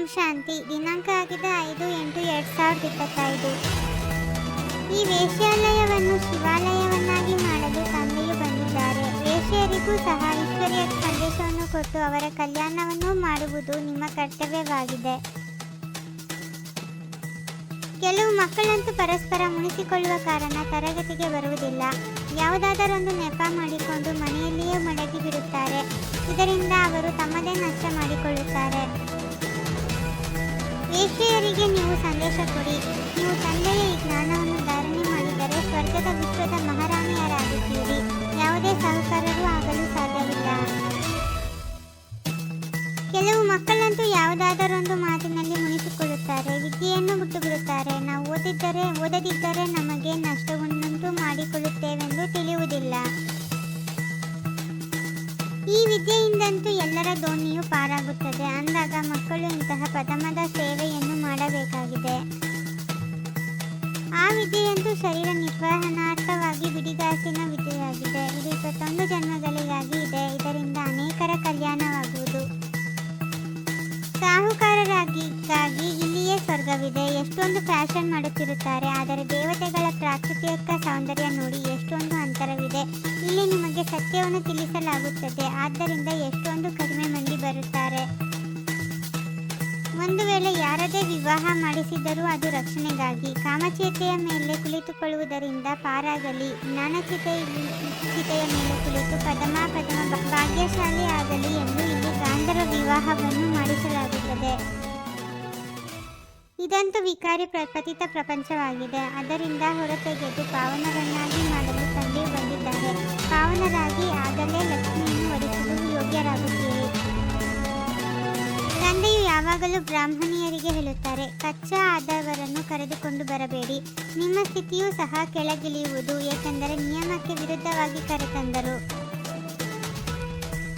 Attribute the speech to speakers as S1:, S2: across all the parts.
S1: ಓಂ ಶಾಂತಿ. ದಿನಾಂಕ ಆಗಿದೆ ಐದು ಎಂಟು ಎರಡು ಸಾವಿರದ ಇಪ್ಪತ್ತೈದು. ಈ ವೇಶ್ಯಾಲಯವನ್ನು ಶಿವಾಲಯವನ್ನಾಗಿ ಮಾಡಲು ತಂದೆಯು ಬಂದಿದ್ದಾರೆ. ವೇಶ್ಯರಿಗೂ ಸಹ ಈಶ್ವರಿಯ ಸಂದೇಶವನ್ನು ಕೊಟ್ಟು ಅವರ ಕಲ್ಯಾಣವನ್ನು ಮಾಡುವುದು ನಿಮ್ಮ ಕರ್ತವ್ಯವಾಗಿದೆ. ಕೆಲವು ಮಕ್ಕಳಂತೂ ಪರಸ್ಪರ ಮುನಿಸಿಕೊಳ್ಳುವ ಕಾರಣ ತರಗತಿಗೆ ಬರುವುದಿಲ್ಲ. ಯಾವುದಾದರೊಂದು ನೆಪ ಮಾಡಿಕೊಂಡು ಮನೆಯಲ್ಲಿಯೇ ಮಡಗಿ ಬಿಡುತ್ತಾರೆ ಇದರಿಂದ ಅವರು ತಮ್ಮದೇ ನಷ್ಟ ಮಾಡಿಕೊಳ್ಳುತ್ತಾರೆ. ವೇಶ್ಯೆಯರಿಗೆ ನೀವು ಸಂದೇಶ ಕೊಡಿ. ನೀವು ತಂದೆಯ ಈ ಜ್ಞಾನವನ್ನು ಧಾರಣೆ ಮಾಡಿದರೆ ಸ್ವರ್ಗದ ವಿಶ್ವದ ಮಹಾರಾಣಿಯರಾಗುತ್ತೀರಿ. ಯಾವುದೇ ಸಹಕಾರರು ಆಗಲು ಸಾಧ್ಯವಿಲ್ಲ. ಕೆಲವು ಮಕ್ಕಳಂತೂ ಯಾವುದಾದರೊಂದು ಮಾತಿನಲ್ಲಿ ಮುನಿಸಿಕೊಳ್ಳುತ್ತಾರೆ. ವಿದ್ಯೆಯನ್ನು ಬಿಟ್ಟು ಬಿಡುತ್ತಾರೆ ನಾವು ಓದಿದ್ದರೆ, ಓದದಿದ್ದರೆ ನಮಗೆ ನಷ್ಟವನ್ನುಂಟು ಮಾಡಿಕೊಳ್ಳುತ್ತೇವೆಂದು ತಿಳಿಯುವುದಿಲ್ಲ. ಈ ವಿದ್ಯೆಯಿಂದಂತೂ ಎಲ್ಲರ ಅಂದಾಗ ಇಂತಹ ಪ್ರಥಮದ ಸೇವೆಯನ್ನು ಮಾಡಬೇಕಾಗಿದೆ. ಆ ವಿದ್ಯೆಯಂತೂ ಶರೀರ ನಿರ್ವಹಣಾರ್ಥವಾಗಿ ಬಿಡಿಗಾಸಿನ ವಿದ್ಯೆಯಾಗಿದೆ. ಇದು ಇಪ್ಪತ್ತೊಂದು ಜನ್ಮಗಳಿಗಾಗಿ ಇದೆ. ಇದರಿಂದ ಅನೇಕರ ಕಲ್ಯಾಣವಾಗುವುದು. ಸಾಹುಕಾರರಾಗಿಗಾಗಿ ಇಲ್ಲಿಯೇ ಸ್ವರ್ಗವಿದೆ. ಎಷ್ಟೊಂದು ಫ್ಯಾಷನ್ ಮಾಡುತ್ತಿರುತ್ತಾರೆ. ಆದರೆ ದೇವತೆಗಳ ಪ್ರಾಕೃತಿಕ ಸೌಂದರ್ಯ ನೋಡಿ ಎಷ್ಟೊಂದು ಅಂತರವಿದೆ. ಇಲ್ಲಿ ನಿಮಗೆ ಸತ್ಯವನ್ನು ತಿಳಿಸಲಾಗುತ್ತದೆ. ಆದ್ದರಿಂದ ಎಷ್ಟೊಂದು ಕಡಿಮೆ ಮಂದಿ ಬರುತ್ತಾರೆ. ಯಾರದೇ ವಿವಾಹ ಮಾಡಿಸಿದರೂ ಅದು ರಕ್ಷಣೆಗಾಗಿ. ಕಾಮಚೇತೆಯ ಮೇಲೆ ಕುಳಿತುಕೊಳ್ಳುವುದರಿಂದ ಪಾರಾಗಲಿ. ಜ್ಞಾನಚಿತೆ ಚಿತೆಯ ಮೇಲೆ ಕುಳಿತು ಪದಮ ಪದಮ ಭಾಗ್ಯಶಾಲಿ ಆಗಲಿ ಎಂದು ಇಲ್ಲಿ ಗಾಂಧರ್ವ ವಿವಾಹವನ್ನು ಮಾಡಿಸಲಾಗುತ್ತದೆ. ಇದಂತೂ ವಿಕಾರಿ ಪ್ರಪತಿತ ಪ್ರಪಂಚವಾಗಿದೆ. ಅದರಿಂದ ಹೊರತೆಗೆದು ಪಾವನರನ್ನಾಗಿ ಮಾಡಲು ತಂದೆಯು ಬಂದಿದ್ದಾರೆ. ಪಾವನರಾಗಿ ಆಗಲೇ ಲಕ್ಷ್ಮಿಯನ್ನು ವರಿಸಲು ಯೋಗ್ಯರಾಗುತ್ತೀರಿ. ತಂದೆಯು ಯಾವಾಗಲೂ ಬ್ರಾಹ್ಮಣಿಯರಿಗೆ ಹೇಳುತ್ತಾರೆ, ಕಚ್ಚಾ ಆದವರನ್ನು ಕರೆದುಕೊಂಡು ಬರಬೇಡಿ. ನಿಮ್ಮ ಸ್ಥಿತಿಯೂ ಸಹ ಕೆಳಗಿಳಿಯುವುದು, ಏಕೆಂದರೆ ನಿಯಮಕ್ಕೆ ವಿರುದ್ಧವಾಗಿ ಕರೆತಂದರು.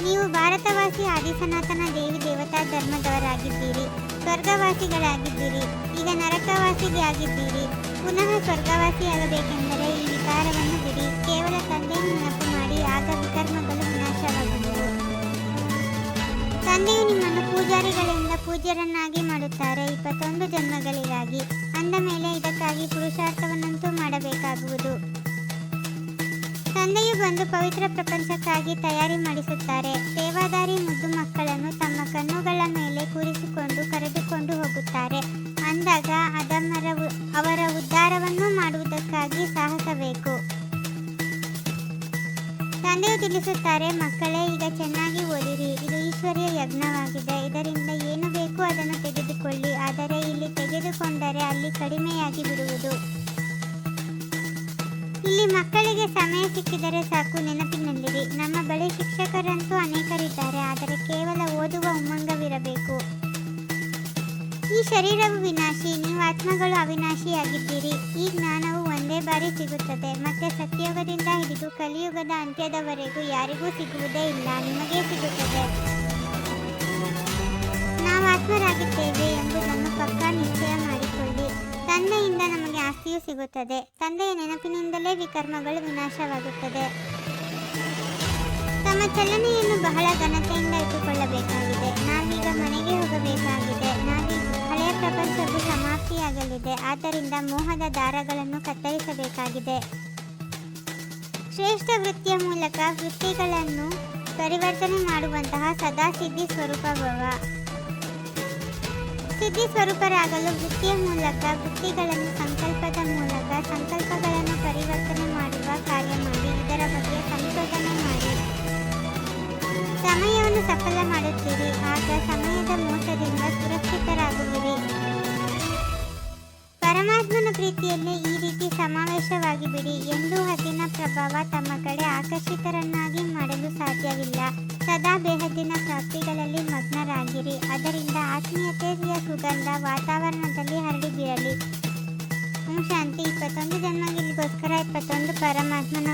S1: ನೀವು ಭಾರತವಾಸಿ ಆದಿಸನಾತನ ದೇವಿ ದೇವತಾ ಧರ್ಮದವರಾಗಿದ್ದೀರಿ, ಸ್ವರ್ಗವಾಸಿಗಳಾಗಿದ್ದೀರಿ, ಈಗ ನರಕವಾಸಿಗೆ ಆಗಿದ್ದೀರಿ. ಪುನಃ ಸ್ವರ್ಗವಾಸಿಯಾಗಬೇಕೆಂದರೆ ಈ ವಿಕಾರವನ್ನು ಬಿಡಿ. ಕೇವಲ ತಂದೆಯನ್ನು ನೆನಪು ಮಾಡಿ, ಆಗ ವಿಕರ್ಮಗಳು ವಿನಾಶವಾಗುವುದು. ತಂದೆಯು ನಿಮ್ಮನ್ನು ಪೂಜಾರಿಗಳಿಂದ ಪೂಜ್ಯರನ್ನಾಗಿ ಮಾಡುತ್ತಾರೆ. ಇಪ್ಪತ್ತೊಂದು ಜನ್ಮಗಳಿಗಾಗಿ ಅಂದ ಮೇಲೆ ಇದಕ್ಕಾಗಿ ಪುರುಷಾರ್ಥವನ್ನಂತೂ ಮಾಡಬೇಕಾಗುವುದು. ತಂದೆಯು ಬಂದು ಪವಿತ್ರ ಪ್ರಪಂಚಕ್ಕಾಗಿ ತಯಾರಿ ಮಾಡಿಸುತ್ತಾರೆ. ಸೇವಾದಾರಿ ಮುದ್ದು ಮಕ್ಕಳನ್ನು ತಮ್ಮ ಕಣ್ಣುಗಳ ಮೇಲೆ ಕೂರಿಸಿಕೊಂಡು ಕರೆದುಕೊಂಡು ಹೋಗುತ್ತಾರೆ. ಅಂದಾಗ ಉ- ಅವರ ಉದ್ಧಾರವನ್ನು ಮಾಡುವುದಕ್ಕಾಗಿ ಸಾಹಸಬೇಕು. ತಂದೆಯು ತಿಳಿಸುತ್ತಾರೆ, ಮಕ್ಕಳೇ, ಈಗ ಚೆನ್ನಾಗಿ ಓದಿರಿ. ಇದು ಈಶ್ವರಿಯ ಯಜ್ಞವಾಗಿದೆ. ಇದರಿಂದ ಏನು ಅದನ್ನು ತೆಗೆದುಕೊಳ್ಳಿ. ಆದರೆ ಇಲ್ಲಿ ತೆಗೆದುಕೊಂಡರೆ ಅಲ್ಲಿ ಕಡಿಮೆಯಾಗಿ ಬಿಡುವುದು. ಇಲ್ಲಿ ಮಕ್ಕಳಿಗೆ ಸಮಯ ಸಿಕ್ಕಿದರೆ ಸಾಕು ನೆನಪಿನಲ್ಲಿರಿ ನಮ್ಮ ಬಳಿ ಶಿಕ್ಷಕರಂತೂ ಅನೇಕರಿದ್ದಾರೆ, ಆದರೆ ಕೇವಲ ಓದುವ ಉಮ್ಮಂಗವಿರಬೇಕು. ಈ ಶರೀರವು ವಿನಾಶಿ, ನೀವು ಆತ್ಮಗಳು ಅವಿನಾಶಿಯಾಗಿದ್ದೀರಿ. ಈ ಜ್ಞಾನವು ಒಂದೇ ಬಾರಿ ಸಿಗುತ್ತದೆ. ಮತ್ತೆ ಸತ್ಯಯುಗದಿಂದ ಹಿಡಿದು ಕಲಿಯುಗದ ಅಂತ್ಯದವರೆಗೂ ಯಾರಿಗೂ ಸಿಗುವುದೇ ಇಲ್ಲ, ನಿಮಗೇ ಸಿಗುತ್ತದೆ. ಆತ್ಮರಾಗಿದ್ದೇವೆ ಎಂಬುದನ್ನು ಪಕ್ಕಾ ನಿಶ್ಚಯ ಮಾಡಿಕೊಳ್ಳಿ. ತಂದೆಯಿಂದ ನಮಗೆ ಆಸ್ತಿಯು ಸಿಗುತ್ತದೆ. ತಂದೆಯ ನೆನಪಿನಿಂದಲೇ ವಿಕರ್ಮಗಳು ವಿನಾಶವಾಗುತ್ತದೆ. ತಮ್ಮ ಚಲನೆಯನ್ನು ಬಹಳ ಘನತೆಯಿಂದ ಇಟ್ಟುಕೊಳ್ಳಬೇಕಾಗಿದೆ. ನಾವೀಗ ಮನೆಗೆ ಹೋಗಬೇಕಾಗಿದೆ. ನಾವೀಗ ಹಳೆಯ ಪ್ರಪಂಚವು ಸಮಾಪ್ತಿಯಾಗಲಿದೆ. ಆದ್ದರಿಂದ ಮೋಹದ ದಾರಗಳನ್ನು ಕತ್ತರಿಸಬೇಕಾಗಿದೆ. ಶ್ರೇಷ್ಠ ವೃತ್ತಿಯ ಮೂಲಕ ವೃತ್ತಿಗಳನ್ನು ಪರಿವರ್ತನೆ ಮಾಡುವಂತಹ ಸದಾ ಸಿದ್ಧಿ ಸ್ವರೂಪಭವ ಸಿದ್ಧಿ ಸ್ವರೂಪರಾಗಲು ವೃತ್ತಿಯ ಮೂಲಕ, ವೃತ್ತಿಗಳನ್ನು ಸಂಕಲ್ಪದ ಮೂಲಕ, ಸಂಕಲ್ಪಗಳನ್ನು ಪರಿವರ್ತನೆ ಮಾಡುವ ಕಾರ್ಯ ಮಾಡಿ, ಇದರ ಬಗ್ಗೆ ಸಂಶೋಧನೆ ಮಾಡಿ. ಸಮಯವನ್ನು ಸಫಲ ಮಾಡುತ್ತೀರಿ, ಆಗ ಸಮಯದ ಮೋಸದಿಂದ ಸುರಕ್ಷಿತರಾಗುವಿರಿ. ಪರಮಾತ್ಮನ ಪ್ರೀತಿಯಲ್ಲಿ ಈ ರೀತಿ ಸಮಾವೇಶವಾಗಿಬಿಡಿ, ಎಂದು ಹದ್ದಿನ ಪ್ರಭಾವ ತಮ್ಮ ಕಡೆ ಆಕರ್ಷಿತರನ್ನಾಗಿ ಮಾಡಲು ಸಾಧ್ಯವಿಲ್ಲ. ಸದಾ ಬೇಹದ್ದಿನ ಪ್ರಾಪ್ತಿಗಳಲ್ಲಿ ಮಗ್ನರಾಗಿರಿ. ಅದರಿಂದ ಆತ್ಮೀಯತೆಯ ಸುಗಂಧ, ವಾತಾವರಣದಲ್ಲಿ ಹರಡಿ ಬೀರಲಿ ಓಂ ಶಾಂತಿ. ಇಪ್ಪತ್ತೊಂದು ಜನ್ಮಗಳಿಗೋಸ್ಕರ ಇಪ್ಪತ್ತೊಂದು ಪರಮಾತ್ಮನ